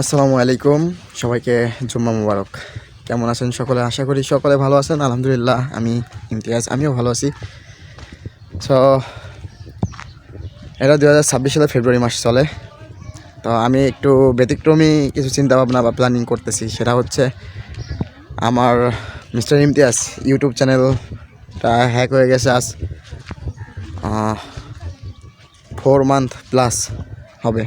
আসসালামু আলাইকুম। সবাইকে জুম্মা মুবারক। কেমন আছেন সকলে? আশা করি সকলে ভালো আছেন। আলহামদুলিল্লাহ, আমি ইমতিয়াজ, আমিও ভালো আছি। সো এটা দু হাজার ছাব্বিশ সালের ফেব্রুয়ারি মাস চলে। তো আমি একটু ব্যতিক্রমী কিছু চিন্তা ভাবনা বা প্ল্যানিং করতেছি। সেটা হচ্ছে, আমার মিস্টার ইমতিয়াজ ইউটিউব চ্যানেলটা হ্যাক হয়ে গেছে আজ। ফোর মান্থ প্লাস হবে।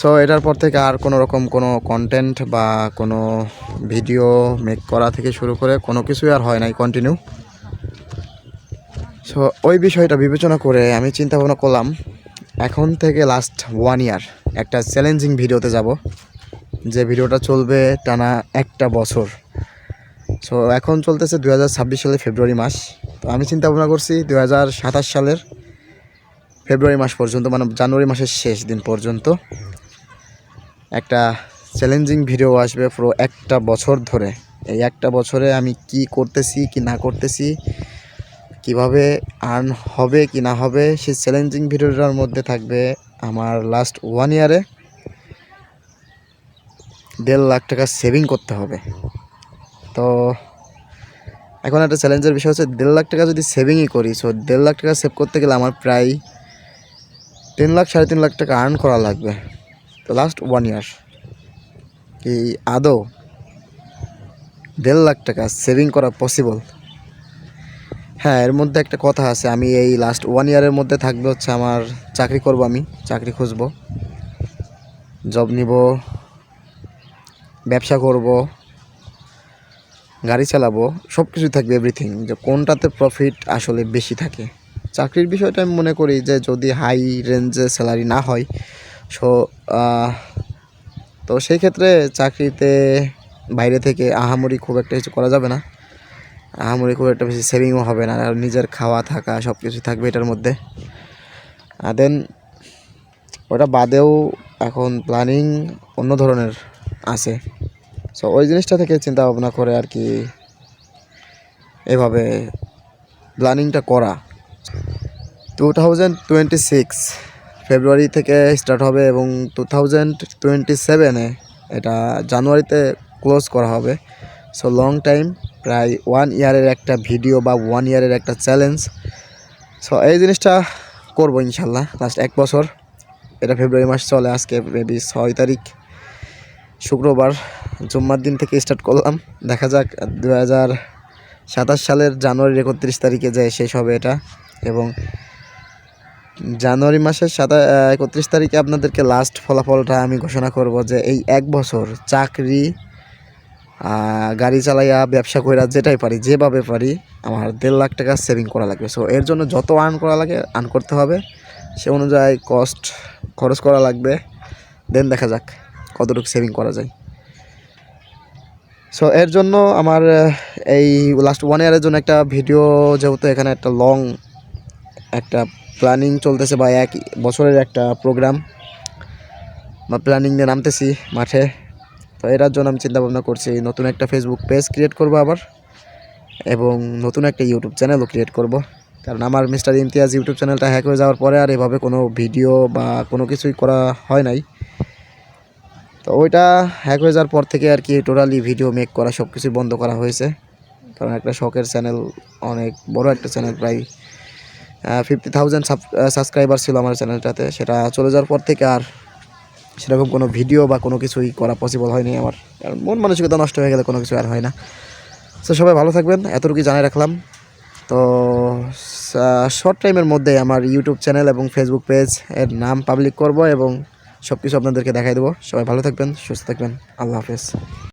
সো এটার পর থেকে আর কোনো রকম কোনো কন্টেন্ট বা কোনো ভিডিও মেক করা থেকে শুরু করে কোনো কিছুই আর হয় নাই কন্টিনিউ সো ওই বিষয়টা বিবেচনা করে আমি চিন্তা ভাবনা করলাম, এখন থেকে লাস্ট ওয়ান ইয়ার একটা চ্যালেঞ্জিং ভিডিওতে যাব, যে ভিডিওটা চলবে টানা একটা বছর। সো এখন চলতেছে দু সালের ফেব্রুয়ারি মাস। তো আমি চিন্তা ভাবনা করছি দু হাজার সাতাশ সালের ফেব্রুয়ারি মাস পর্যন্ত মানে জানুয়ারি মাসের শেষ দিন পর্যন্ত একটা চ্যালেঞ্জিং ভিডিও আসবে পুরো একটা বছর ধরে। এই একটা বছরে আমি কি করতেছি, কি না করতেছি, কীভাবে আর্ন হবে, কি না হবে, সেই চ্যালেঞ্জিং ভিডিওটার মধ্যে থাকবে আমার লাস্ট ওয়ান ইয়ারে দেড় লাখ টাকা সেভিং করতে হবে। তো এখন একটা চ্যালেঞ্জের বিষয় হচ্ছে দেড় লাখ টাকা যদি সেভিংই করি সো দেড় লাখ টাকা সেভ করতে গেলে আমার প্রায় তিন লাখ, সাড়ে তিন লাখ টাকা আর্ন করা লাগবে। লাস্ট ওয়ান ইয়ার কি আদৌ দেড় লাখ টাকা সেভিং করা পসিবল হ্যাঁ এর মধ্যে একটা কথা আছে। আমি এই লাস্ট ওয়ান ইয়ারের মধ্যে থাকবে হচ্ছে আমার চাকরি করব আমি, চাকরি খুঁজব। জব নিব, ব্যবসা করব, গাড়ি চালাবো সব কিছুই থাকবে এভরিথিং যে কোনটাতে প্রফিট আসলে বেশি থাকে? চাকরির বিষয়টা আমি মনে করি যে যদি হাই রেঞ্জে স্যালারি না হয় সো তো সেই ক্ষেত্রে চাকরিতে বাইরে থেকে আহামরি খুব একটা কিছু করা যাবে না। আহামরি খুব একটা বেশি সেভিংও হবে না, আর নিজের খাওয়া থাকা সব কিছু থাকবে এটার মধ্যে। দেন ওটা বাদেও এখন প্ল্যানিং অন্য ধরনের আছে। সো ওই জিনিসটা থেকে চিন্তা ভাবনা করে আর কি এভাবে প্ল্যানিংটা করা। টু থাউজেন্ড টোয়েন্টি সিক্স ফেব্রুয়ারি থেকে স্টার্ট হবে এবং টু থাউজেন্ড টোয়েন্টি সেভেনে এটা জানুয়ারিতে ক্লোজ করা হবে। সো লং টাইম প্রায় ওয়ান ইয়ারের একটা ভিডিও বা ওয়ান ইয়ারের একটা চ্যালেঞ্জ সো এই জিনিসটা করব ইনশাল্লাহ লাস্ট এক বছর। এটা ফেব্রুয়ারি মাস চলে, আজকে মেবি ছয় তারিখ। শুক্রবার, জুম্মার দিন থেকে স্টার্ট করলাম। দেখা যাক দু সাতাশ সালের জানুয়ারির একত্রিশ তারিখে যায় শেষ হবে এটা। এবং জানুয়ারি মাসের সাতা একত্রিশ তারিখে আপনাদেরকে লাস্ট ফলাফলটা আমি ঘোষণা করব যে এই এক বছর চাকরি গাড়ি চালাইয়া, ব্যবসা কইরা যেটাই পারি, যেভাবে পারি, আমার দেড় লাখ টাকা সেভিং করা লাগবে। সো এর জন্য যত আর্ন করা লাগে আর্ন করতে হবে। সে অনুযায়ী কস্ট খরচ করা লাগবে। দেন দেখা যাক কতটুকু সেভিং করা যায়। সো এর জন্য আমার এই লাস্ট ওয়ান ইয়ারের জন্য একটা ভিডিও যেহেতু এখানে একটা লং একটা প্ল্যানিং চলতেছে বা এক বছরের একটা প্রোগ্রাম বা প্ল্যানিং নিয়ে নামতেছি মাঠে। তো এটার জন্য আমি চিন্তা ভাবনা করছি, নতুন একটা ফেসবুক পেজ ক্রিয়েট করব আবার এবং নতুন একটা ইউটিউব চ্যানেলও ক্রিয়েট করব। কারণ আমার মিস্টার ইমতিয়াজ ইউটিউব চ্যানেলটা হ্যাক হয়ে যাওয়ার পরে আর এভাবে কোনো ভিডিও বা কোনো কিছুই করা হয় নাই। তো ওইটা হ্যাক হয়ে যাওয়ার পর থেকে আর কি টোটালি ভিডিও মেক করা সব কিছুই বন্ধ করা হয়েছে। কারণ একটা শখের চ্যানেল অনেক বড় একটা চ্যানেল প্রায় ফিফটি থাউজেন্ড সাবস্ক্রাইবার ছিল আমার চ্যানেলটাতে সেটা চলে যাওয়ার পর থেকে আর সেরকম কোনো ভিডিও বা কোনো কিছুই করা পসিবল হয়নি আমার। কারণ মন মানসিকতা নষ্ট হয়ে গেলে কোনো কিছু আর হয় না। তো সবাই ভালো থাকবেন, এতটুকুই জানাই রাখলাম। তো শর্ট টাইমের মধ্যে আমার ইউটিউব চ্যানেল এবং ফেসবুক পেজ এর নাম পাবলিক করব এবং সব কিছু আপনাদেরকে দেখাই দেবো। সবাই ভালো থাকবেন, সুস্থ থাকবেন। আল্লাহ হাফেজ।